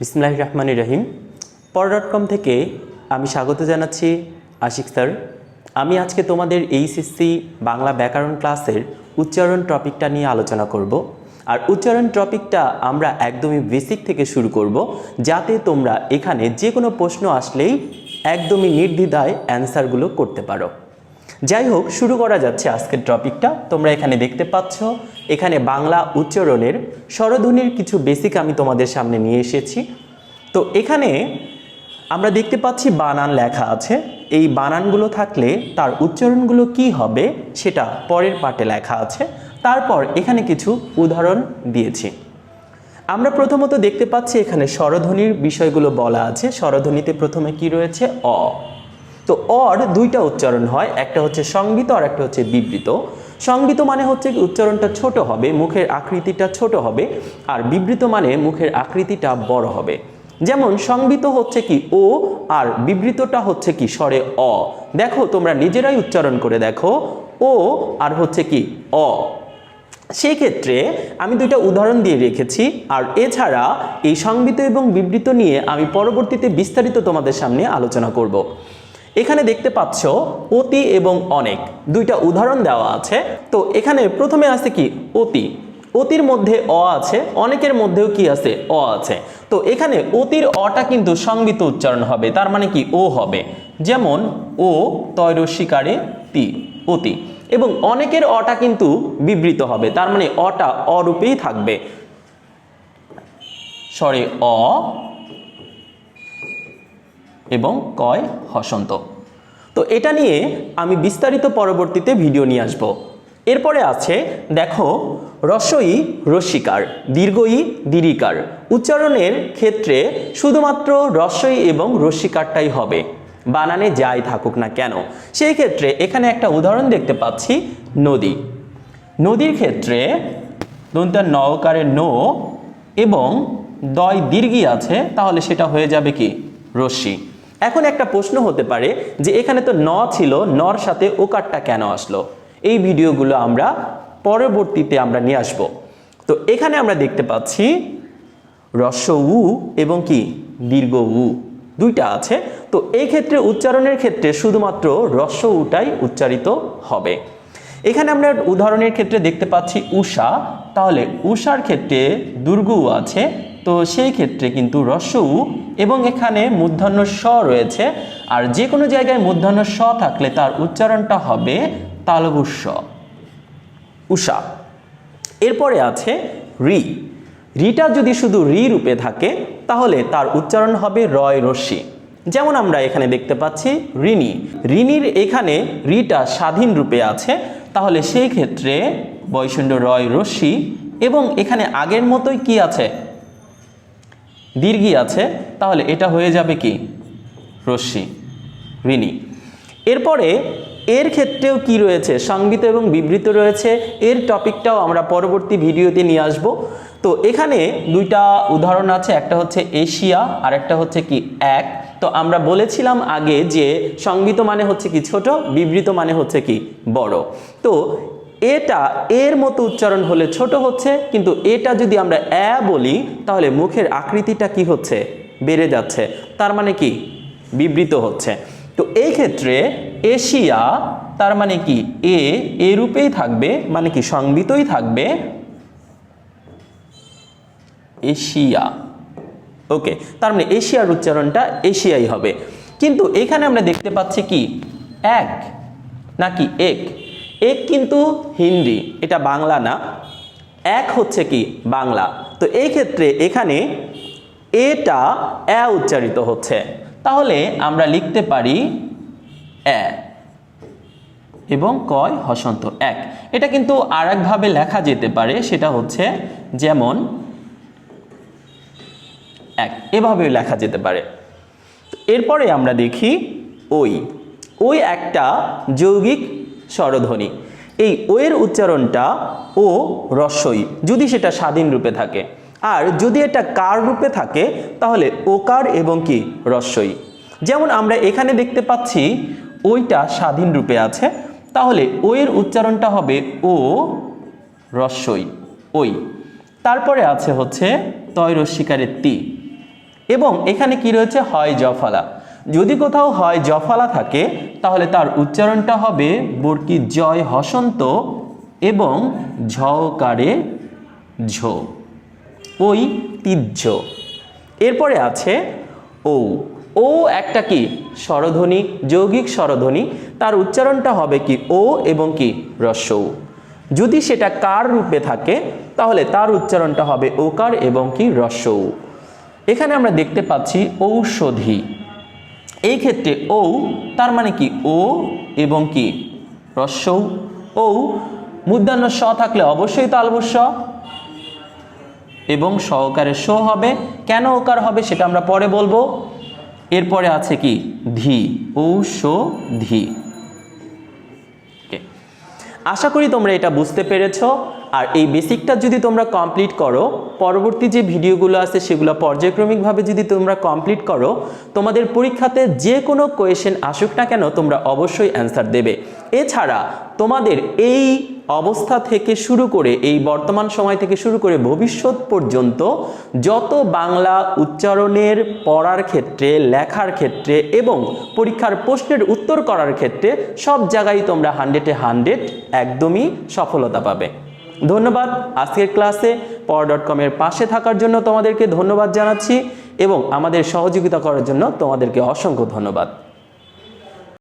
বিসমুল্লাহ রহমান রহিম। পর dot com থেকে আমি স্বাগত জানাচ্ছি আশিক স্যার। আমি আজকে তোমাদের এইচএসসি বাংলা ব্যাকরণ ক্লাসের উচ্চারণ টপিকটা নিয়ে আলোচনা করব। আর উচ্চারণ টপিকটা আমরা একদমই বেসিক থেকে শুরু করব, যাতে তোমরা এখানে যে কোনো প্রশ্ন আসলেই একদমই নির্দ্বিধায় অ্যান্সারগুলো করতে পারো। যাই হোক শুরু করা যাচ্ছে আজকের টপিকটা। তোমরা এখানে দেখতে পাচ্ছ, এখানে বাংলা উচ্চারণের স্বরধ্বনির কিছু বেসিক আমি তোমাদের সামনে নিয়ে এসেছি। তো এখানে আমরা দেখতে পাচ্ছি বানান লেখা আছে। এই বানানগুলো থাকলে তার উচ্চারণগুলো কি হবে সেটা পরের পাটে লেখা আছে। তারপর এখানে কিছু উদাহরণ দিয়েছি। আমরা প্রথমত দেখতে পাচ্ছি এখানে স্বরধ্বনির বিষয়গুলো বলা আছে। স্বরধ্বনিতে প্রথমে কি রয়েছে? অ। তো অর দুইটা উচ্চারণ হয়, একটা হচ্ছে সংবিত আর একটা হচ্ছে বিবৃত। সংবিত মানে হচ্ছে উচ্চারণটা ছোট হবে, মুখের আকৃতিটা ছোট হবে, আর বিবৃত মানে মুখের আকৃতিটা বড় হবে। যেমন সংবিত হচ্ছে কি, ও, আর বিবৃতটা হচ্ছে কি, স্বরে অ। দেখো, তোমরা নিজেরাই উচ্চারণ করে দেখো, ও, আর হচ্ছে কি, অ। সেই ক্ষেত্রে আমি দুইটা উদাহরণ দিয়ে রেখেছি, আর এছাড়া এই সংবিত এবং বিবৃত নিয়ে আমি পরবর্তীতে বিস্তারিত তোমাদের সামনে আলোচনা করব। এখানে দেখতে পাচ্ছ অতি এবং অনেক। দুইটা উদাহরণ দেওয়া আছে। তো এখানে প্রথমে আছে কি? অতি। অতির মধ্যে অ আছে, অনেকের মধ্যেও কি আছে? অ আছে। তো এখানে অতির অটা কিন্তু সংবিত উচ্চারণ হবে, তার মানে কি? ও হবে। যেমন, ও তৈর শিকারে তি, অতি। এবং অনেকের অটা কিন্তু বিবৃত হবে, তার মানে অটা অরূপেই থাকবে। স্বরে অ এবং কয় হসন্ত। তো এটা নিয়ে আমি বিস্তারিত পরবর্তীতে ভিডিও নিয়ে আসব। এরপরে আছে, দেখো রস্বই রস্যিকার দীর্ঘই দীর্ঘিকার উচ্চারণের ক্ষেত্রে শুধুমাত্র রস্বই এবং রস্যিকারটাই হবে। বানানে যাই থাকুক না কেন। সেই ক্ষেত্রে এখানে একটা উদাহরণ দেখতে পাচ্ছি, নদী। নদীর ক্ষেত্রে দন্তার নওকারের নো এবং দয় দীর্ঘি আছে, তাহলে সেটা হয়ে যাবে কি? রশ্মি। এখন একটা প্রশ্ন হতে পারে যে এখানে তো ন ছিল, নর সাথে ওকারটা কেন আসলো? এই ভিডিওগুলো আমরা পরবর্তীতে আমরা নিয়ে আসব। তো এখানে আমরা দেখতে পাচ্ছি, রস্য উ এবং কি? দীর্ঘ উ। দুইটা আছে। তো এই ক্ষেত্রে উচ্চারণের ক্ষেত্রে শুধুমাত্র রস্য উটাই উচ্চারিত হবে। এখানে আমরা উদাহরণের ক্ষেত্রে দেখতে পাচ্ছি উষা। তাহলে উষার ক্ষেত্রে দুর্গ আছে তো সেই ক্ষেত্রে কিন্তু রস্য উ এবং এখানে মূর্ধন্য স রয়েছে। আর যে কোনো জায়গায় মূর্ধন্য স থাকলে তার উচ্চারণটা হবে তালবুস্য উষা। এরপরে আছে রি। রিটা যদি শুধু রি রূপে থাকে, তাহলে তার উচ্চারণ হবে রয় রশ্মি। যেমন আমরা এখানে দেখতে পাচ্ছি ঋণী ঋণীর এখানে রিটা স্বাধীন রূপে আছে। তাহলে সেই ক্ষেত্রে বৈষণ্য রয় রশ্মি এবং এখানে আগের মতোই কি আছে? দীর্ঘি আছে, তাহলে এটা হয়ে যাবে কি? রশ্মি, ঋণী। এরপরে এর ক্ষেত্রেও কি রয়েছে? সংবিত এবং বিবৃত রয়েছে। এর টপিকটাও আমরা পরবর্তী ভিডিওতে নিয়ে আসব। তো এখানে দুইটা উদাহরণ আছে, একটা হচ্ছে এশিয়া, আর একটা হচ্ছে কি এক। তো আমরা বলেছিলাম আগে যে সংবিত মানে হচ্ছে কি ছোট, বিবৃত মানে হচ্ছে কি বড়। তো এটা, এর মতো উচ্চারণ হলে ছোট হচ্ছে, কিন্তু এটা যদি আমরা অ্যা বলি, তাহলে মুখের আকৃতিটা কি হচ্ছে? বেড়ে যাচ্ছে। তার মানে কি? বিবৃত হচ্ছে। তো এই ক্ষেত্রে এশিয়া, তার মানে কি? এ এ রূপেই থাকবে মানে কি? সংবিতই থাকবে এশিয়া। ওকে, তার মানে এশিয়ার উচ্চারণটা এশিয়াই হবে। কিন্তু এখানে আমরা দেখতে পাচ্ছি কি? এক, নাকি এক? এক কিন্তু হিন্দি, এটা বাংলা না। এক হচ্ছে কি? বাংলা। তো এই ক্ষেত্রে এখানে এটা অ্যা উচ্চারিত হচ্ছে। তাহলে আমরা লিখতে পারি অ্যা এবং কয় হসন্ত? এক। এটা কিন্তু আর একভাবে লেখা যেতে পারে, সেটা হচ্ছে যেমন এক। এভাবেও লেখা যেতে পারে। এরপরে আমরা দেখি ওই। ওই একটা যৌগিক স্বরধ্বনি। এই ওয়ের উচ্চারণটা ও রস্যই, যদি সেটা স্বাধীন রূপে থাকে। আর যদি এটা কার রূপে থাকে, তাহলে ওকার এবং কি? রস্যই। যেমন আমরা এখানে দেখতে পাচ্ছি, ওইটা স্বাধীন রূপে আছে, তাহলে ওয়ের উচ্চারণটা হবে ও রস্যই, ওই। তারপরে আছে হচ্ছে তয় রস্বীকারের তি এবং এখানে কি রয়েছে? হয় জফলা যদি কোথাও হয় জফালা থাকে, তাহলে তার উচ্চারণটা হবে বর্কি জয় হসন্ত এবং ঝকারে ঝো, ওই তির্য এরপরে আছে ও ও একটা কি? স্বরধ্বনি, যৌগিক স্বরধ্বনি। তার উচ্চারণটা হবে কি ও এবং কি রস্যৌ যদি সেটা কার রূপে থাকে, তাহলে তার উচ্চারণটা হবে ওকার এবং কি রস্যৌ এখানে আমরা দেখতে পাচ্ছি ঔষধি। এই ক্ষেত্রে ও তার মানে কি? ও এবং কি? রস্যৌ। ও মূর্ধান্য স থাকলে অবশ্যই তালবস্য এবং সহকারে শো হবে। কেন ওকার হবে সেটা আমরা পরে বলব। এরপরে আছে কি? ধি। ও ঔষধি Okay. আশা করি তোমরা এটা বুঝতে পেরেছ। আর এই বেসিকটা যদি তোমরা কমপ্লিট করো, পরবর্তী যে ভিডিওগুলো আছে সেগুলো পর্যায়ক্রমিকভাবে যদি তোমরা কমপ্লিট করো, তোমাদের পরীক্ষাতে যে কোনো কোয়েশন আসুক না কেন তোমরা অবশ্যই অ্যান্সার দেবে। এছাড়া তোমাদের এই অবস্থা থেকে শুরু করে, এই বর্তমান সময় থেকে শুরু করে ভবিষ্যৎ পর্যন্ত যত বাংলা উচ্চারণের পড়ার ক্ষেত্রে, লেখার ক্ষেত্রে এবং পরীক্ষার প্রশ্নের উত্তর করার ক্ষেত্রে সব জায়গায় তোমরা হান্ড্রেডে হান্ড্রেড একদমই সফলতা পাবে। ধন্যবাদ। আজকের ক্লাসে পর ডট কমের পাশে থাকার জন্য তোমাদেরকে ধন্যবাদ জানাচ্ছি এবং আমাদের সহযোগিতা করার জন্য তোমাদেরকে অসংখ্য ধন্যবাদ।